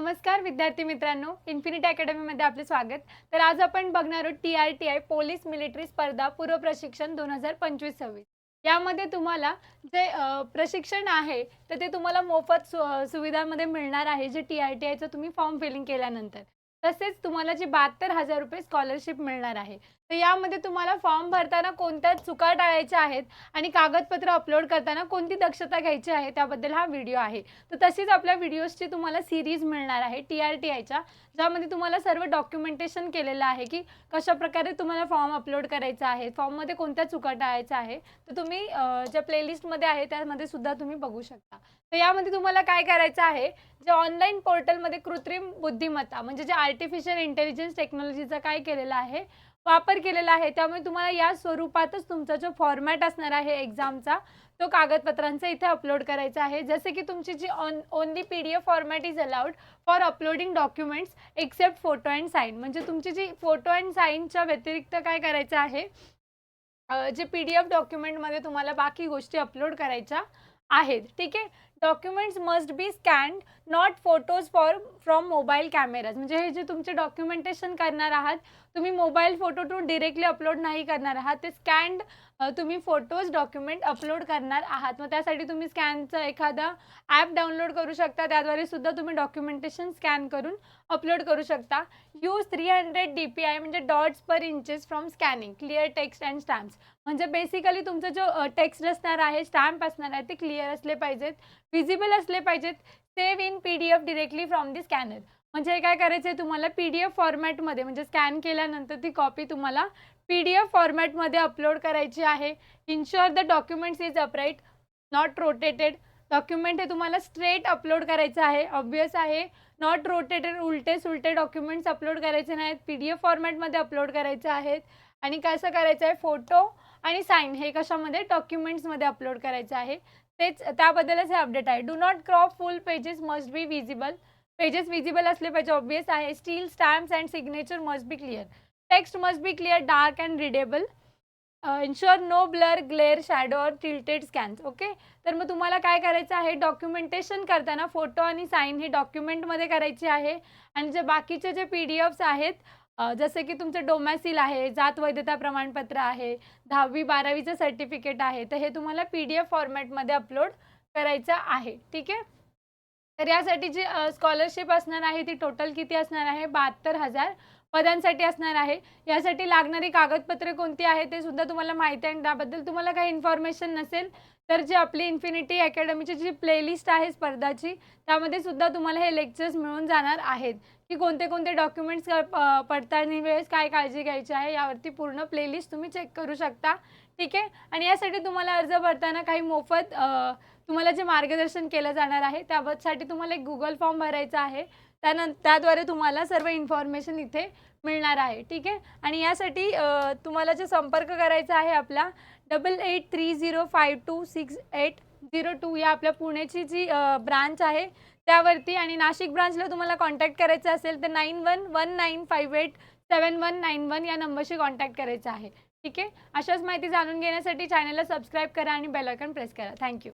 नमस्कार विद्यार्थी मित्रांनो इन्फिनिटी अकॅडमीमध्ये आपले स्वागत. तर आज आपण बघणार आहोत T R T I police military स्पर्धा पूर्व प्रशिक्षण दोन हजार पंचवीस सव्वीस. यामध्ये तुम्हाला जे प्रशिक्षण आहे तर ते तुम्हाला मोफत सु सुविधामध्ये सुविधांमध्ये मिळणार आहे जे टी आर टी आयचं तुम्ही फॉर्म फिलिंग केल्यानंतर. तसेच तुम्हाला जी बहात्तर हजार रुपये स्कॉलरशिप मिळणार आहे. तर यामध्ये तुम्हाला फॉर्म भरताना कोणत्या चुका टाळायच्या आहेत आणि कागदपत्र अपलोड करताना कोणती दक्षता घ्यायची आहे त्याबद्दल हा व्हिडिओ आहे. तर तशीच आपल्या व्हिडिओजची तुम्हाला सिरीज मिळणार आहे टी आर टी आयच्या ज्यामध्ये तुम्हाला सर्व डॉक्युमेंटेशन केलेलं आहे की कशा प्रकारे तुम्हाला फॉर्म अपलोड करायचा आहे फॉर्ममध्ये कोणत्या चुका टाळायच्या आहे तर तुम्ही ज्या प्लेलिस्टमध्ये आहे त्यामध्ये सुद्धा तुम्ही बघू शकता. तर यामध्ये तुम्हाला काय करायचं आहे जे ऑनलाईन पोर्टलमध्ये कृत्रिम बुद्धिमत्ता म्हणजे जे आर्टिफिशियल इंटेलिजन्स टेक्नॉलॉजीचा काय केलेला आहे? वापर केलेला आहे. त्यामुळे तुम्हाला या स्वरूपातच तुमचा जो फॉर्मॅट असणार आहे एक्झामचा तो कागदपत्रांचा इथे अपलोड करायचा आहे. जसे की तुमची जी on only P D F format is allowed for uploading documents except photo and sign म्हणजे तुमची जी फोटो अँड साईनच्या व्यतिरिक्त काय करायचं आहे? जे पी डी एफ डॉक्युमेंटमध्ये तुम्हाला बाकी गोष्टी अपलोड करायच्या आहेत. ठीक आहे? Documents must be scanned not photos for from mobile cameras म्हणजे हे जे तुमचे डॉक्युमेंटेशन करणार आहात तुम्ही मोबाईल फोटोतून डिरेक्टली अपलोड नाही करणार आहात ते स्कॅन्ड तुम्ही फोटोज डॉक्युमेंट अपलोड करणार आहात. मग त्यासाठी तुम्ही स्कॅनचं एखादा ॲप डाउनलोड करू शकता. त्याद्वारे सुद्धा तुम्ही डॉक्युमेंटेशन स्कॅन करून अपलोड करू शकता. Use three hundred D P I म्हणजे dots per inches from scanning clear text and stamps म्हणजे बेसिकली तुमचं जो टेक्स्ट असणार आहे स्टॅम्प असणार आहे ते क्लिअर असले पाहिजेत. विजिबल असले पाहिजेत. Save in P D F directly from the scanner म्हणजे काय म्हणजे करायचं आहे तुम्हाला? पी डी एफ फॉर्मॅटमध्ये म्हणजे स्कॅन केल्यानंतर ती कॉपी तुम्हाला पी डी एफ फॉर्मॅटमध्ये अपलोड करायची आहे. Ensure the documents is upright not rotated document हे तुम्हाला स्ट्रेट अपलोड करायचं आहे. ऑब्वियस आहे. नॉट रोटेटेड उलटे सुलटे डॉक्युमेंट्स अपलोड करायचे नाहीत. पी डी एफ फॉर्मॅटमध्ये अपलोड करायचे आहेत. आणि कसं करायचं आहे? फोटो आणि साईन हे कशामध्ये? डॉक्युमेंट्समध्ये अपलोड करायचं आहे. तेच त्याबद्दलच हे अपडेट आहे. Do not crop full pages must be visible pages visible असले पाहिजे ऑब्विस आहे. Still stamps and signature must be clear text must be clear dark and readable ensure no blur glare shadow or tilted scans okay तर मग तुम्हाला काय करायचं आहे? Documentation करताना फोटो आणि साईन हे डॉक्युमेंटमध्ये करायची आहे. आणि जे बाकीचे जे पी डी एफ्स आहेत जसे की तुमचं डोमॅसिल आहे जात वैधता प्रमाणपत्र आहे दहावी बारावीचं सर्टिफिकेट आहे तर हे तुम्हाला पी डी एफ फॉर्मॅटमध्ये अपलोड करायचं आहे ठीक आहे? तर यासाठी जी स्कॉलरशिप असणार आहे ती टोटल किती असणार आहे? बहात्तर हजार पदांसाठी असणार आहे. यासाठी लागणारी कागदपत्रे कोणती आहे ते सुद्धा तुम्हाला माहिती आहे आणि त्याबद्दल तुम्हाला काही इन्फॉर्मेशन नसेल तर जी आपली इन्फिनिटी अकॅडमीची जी प्लेलिस्ट आहे स्पर्धाची त्यामध्ये सुद्धा तुम्हाला हे लेक्चर्स मिळून जाणार आहेत. की कोणते कोणते डॉक्युमेंट्स पडताळणी वेळेस काय काळजी घ्यायची आहे यावरती पूर्ण प्लेलिस्ट तुम्ही चेक करू शकता. ठीक आहे? आणि यासाठी तुम्हाला अर्ज भरताना काही मोफत तुम्हाला जे मार्गदर्शन केलं जाणार आहे त्यासाठी तुम्हाला एक गुगल फॉर्म भरायचा आहे. त्यानं त्याद्वारे तुम्हाला सर्व इन्फॉर्मेशन इथे मिळणार आहे. ठीक आहे? आणि यासाठी तुम्हाला जे संपर्क करायचा आहे आपला double eight three zero five two six eight zero two या आपल्या पुण्याची जी ब्रांच आहे त्यावरती आणि नाशिक ब्रांचला तुम्हाला कॉन्टॅक्ट करायचं असेल तर nine one one nine five eight seven one nine one या नंबरशी कॉन्टॅक्ट करायचं आहे. ठीक आहे? अशाच माहिती जाणून घेण्यासाठी चॅनलला सबस्क्राईब करा आणि बेल प्रेस करा. थँक्यू